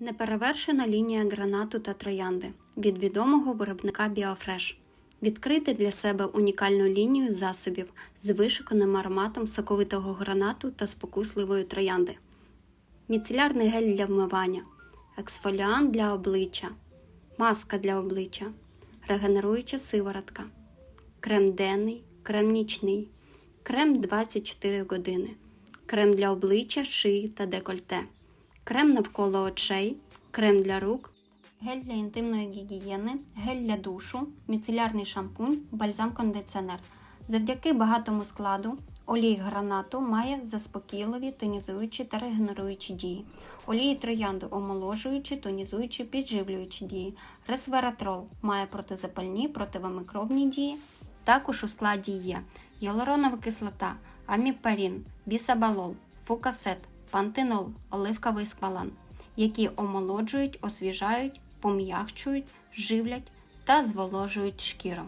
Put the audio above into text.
Неперевершена лінія гранату та троянди від відомого виробника Біофреш. Відкрити для себе унікальну лінію засобів з вишуканим ароматом соковитого гранату та спокусливої троянди. Міцелярний гель для вмивання, ексфоліант для обличчя, маска для обличчя, регенеруюча сиворотка, крем денний, крем нічний, крем 24 години, крем для обличчя, шиї та декольте, крем навколо очей, крем для рук, гель для інтимної гігієни, гель для душу, міцелярний шампунь, бальзам-кондиціонер. Завдяки багатому складу олій гранату має заспокійливі, тонізуючі та регенеруючі дії. Олії троянди омоложуючі, тонізуючі, підживлюючі дії. Ресвератрол має протизапальні, противомікробні дії. Також у складі є гіалуронова кислота, аміпарін, бісабалол, фукасет, пантенол, оливковий сквалан, які омолоджують, освіжають, пом'якчують, живлять та зволожують шкіру.